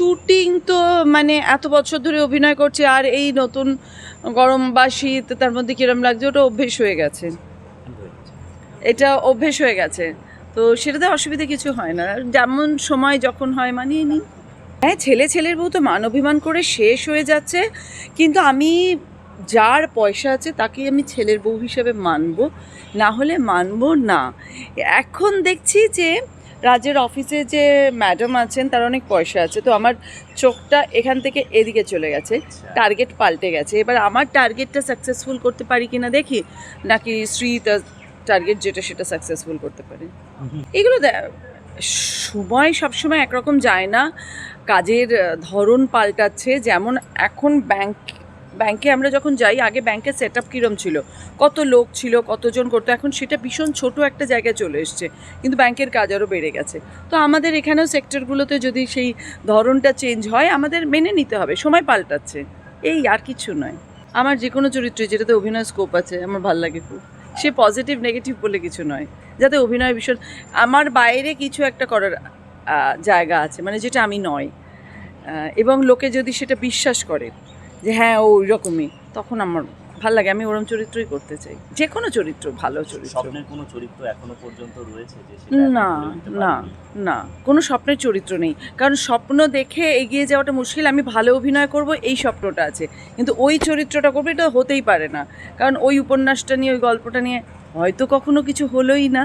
Shooting তো মানে এত বছর ধরে অভিনয় করছে, আর এই নতুন গরম বা শীত তার মধ্যে কিরম লাগছে, ওটা অভ্যেস হয়ে গেছে। এটা অভ্যেস হয়ে গেছে। তো সেটাতে অসুবিধা কিছু হয় না। যেমন সময় যখন হয়, মানিয়ে নিই। হ্যাঁ ছেলে ছেলের বউ তো মান অভিমান করে শেষ হয়ে যাচ্ছে, কিন্তু আমি যার পয়সা আছে তাকে আমি ছেলের বউ হিসেবে মানব। না হলে মানব না। এখন দেখছি যে রাজ্যের অফিসে যে ম্যাডাম আছেন তার অনেক পয়সা আছে। তো আমার চোখটা এখান থেকে এদিকে চলে গেছে। টার্গেট পাল্টে গেছে। এবার আমার টার্গেটটা সাকসেসফুল করতে পারি কিনা দেখি নাকি শ্রী তার টার্গেট যেটা সেটা সাকসেসফুল করতে পারে। এগুলো সময় সবসময় একরকম যায় না। কাজের ধরন পাল্টাচ্ছে। যেমন এখন ব্যাংক ব্যাংকে আমরা যখন যাই, আগে ব্যাংকের সেট আপ কীরম ছিল? কত লোক ছিল, কতজন করতো? এখন সেটা ভীষণ ছোট একটা জায়গায় চলে এসছে। কিন্তু ব্যাংকের কাজ আরও বেড়ে গেছে। তো আমাদের এখানেও সেক্টরগুলোতে যদি সেই ধরনটা চেঞ্জ হয়, আমাদের মেনে নিতে হবে। সময় পাল্টাচ্ছে। এই আর কিছু নয়। আমার যে কোনো চরিত্রে যেটাতে অভিনয় স্কোপ আছে, আমার ভালো লাগে খুব। সে পজিটিভ নেগেটিভ বলে কিছু নয়। যাতে অভিনয় ভীষণ, আমার বাইরে কিছু একটা করার জায়গা আছে। মানে যেটা আমি নয়। এবং লোকে যদি সেটা বিশ্বাস করে যে হ্যাঁ ও ওই রকমই তখন আমার ভালো লাগে আমি ওরম চরিত্রই করতে চাই। যে কোনো চরিত্র ভালো চরিত্র। স্বপ্নের কোনো চরিত্র এখনও পর্যন্ত রয়েছে যে না না না কোনো স্বপ্নের চরিত্র নেই। কারণ স্বপ্ন দেখে এগিয়ে যাওয়াটা মুশকিল আমি ভালো অভিনয় করব এই স্বপ্নটা আছে। কিন্তু ওই চরিত্রটা করব এটা হতেই পারে না। কারণ ওই উপন্যাসটা নিয়ে ওই গল্পটা নিয়ে হয়তো কখনো কিছু হলোই না।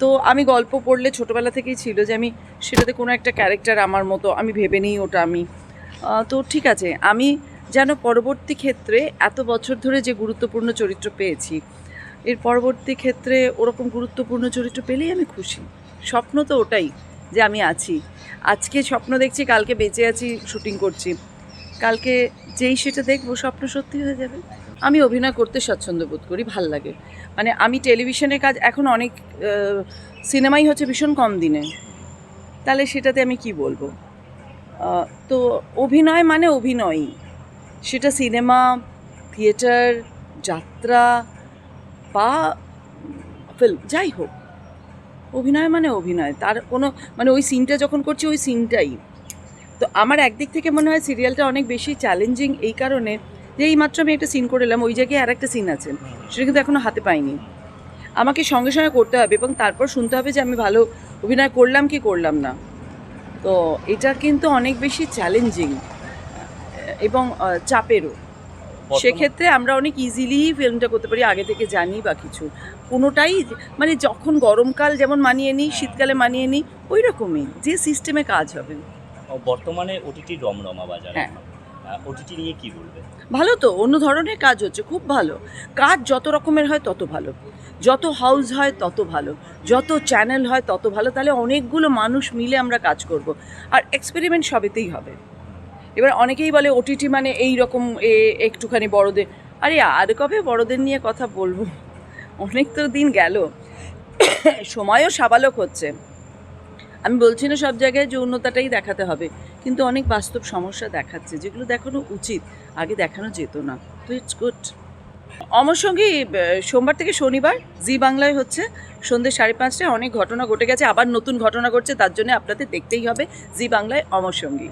তো আমি গল্প পড়লে ছোটোবেলা থেকেই ছিল যে আমি সেটাতে কোনো একটা ক্যারেক্টার আমার মতো আমি ভেবে নিই ওটা আমি তো ঠিক আছে, আমি যেন পরবর্তী ক্ষেত্রে এত বছর ধরে যে গুরুত্বপূর্ণ চরিত্র পেয়েছি, এর পরবর্তী ক্ষেত্রে ওরকম গুরুত্বপূর্ণ চরিত্র পেলেই আমি খুশি। স্বপ্ন তো ওটাই যে আমি আছি। আজকে স্বপ্ন দেখছি, কালকে বেঁচে আছি, শুটিং করছি। কালকে যেই সেটা দেখব, স্বপ্ন সত্যি হয়ে যাবে। আমি অভিনয় করতে স্বাচ্ছন্দ্য বোধ করি, ভালো লাগে। মানে আমি টেলিভিশনের কাজ এখন অনেক সিনেমাই হচ্ছে ভীষণ কম দিনে। তাহলে সেটাতে আমি কি বলব? তো অভিনয় মানে অভিনয়ই। সেটা সিনেমা, থিয়েটার, যাত্রা বা ফিল্ম যাই হোক। অভিনয় মানে অভিনয়। তার কোনো মানে ওই সিনটা যখন করছি, ওই সিনটাই তো আমার একদিক থেকে মনে হয় সিরিয়ালটা অনেক বেশি চ্যালেঞ্জিং এই কারণে যে এই মাত্র আমি একটা সিন করে এলাম, ওই জায়গায় আর একটা সিন আছে। সেটা কিন্তু এখনও হাতে পাইনি। আমাকে সঙ্গে সঙ্গে করতে হবে এবং তারপর শুনতে হবে যে আমি ভালো অভিনয় করলাম কি করলাম না। তো এটা কিন্তু অনেক বেশি চ্যালেঞ্জিং এবং চাপেরও। সেক্ষেত্রে আমরা অনেক ইজিলি ফিল্মটা করতে পারি আগে থেকে জানি বা কিছু। কোনোটাই মানে যখন গরমকাল যেমন মানিয়ে নিই শীতকালে মানিয়ে নিই ওই রকমই যে সিস্টেমে কাজ হবে। বর্তমানে ওটিটি রমরমা বাজার হ্যাঁ। ওটিটি নিয়ে কি বলবে? ভালো তো অন্য ধরনের কাজ হচ্ছে খুব ভালো। কাজ যত রকমের হয় তত ভালো। যত হাউস হয় তত ভালো। যত চ্যানেল হয় তত ভালো। তাহলে অনেকগুলো মানুষ মিলে আমরা কাজ করব। আর এক্সপেরিমেন্ট সবেতেই হবে। এবার অনেকেই বলে ওটিটি মানে এই রকম এ একটুখানি বড়দের। আরে আর কবে বড়দের নিয়ে কথা বলব? অনেক তো দিন গেল। সময়ও সাবালক হচ্ছে। আমি বলছি না সব জায়গায় যৌনতাটাই দেখাতে হবে। কিন্তু অনেক বাস্তব সমস্যা দেখাচ্ছে। যেগুলো দেখানো উচিত। আগে দেখানো যেত না। তো ইটস গুড অমর সঙ্গী সোমবার থেকে শনিবার, জি বাংলায় হচ্ছে, সন্ধ্যে সাড়ে পাঁচটায় অনেক ঘটনা ঘটে গেছে, আবার নতুন ঘটনা ঘটছে, তার জন্য আপনাদের দেখতেই হবে, জি বাংলায় অমর সঙ্গী।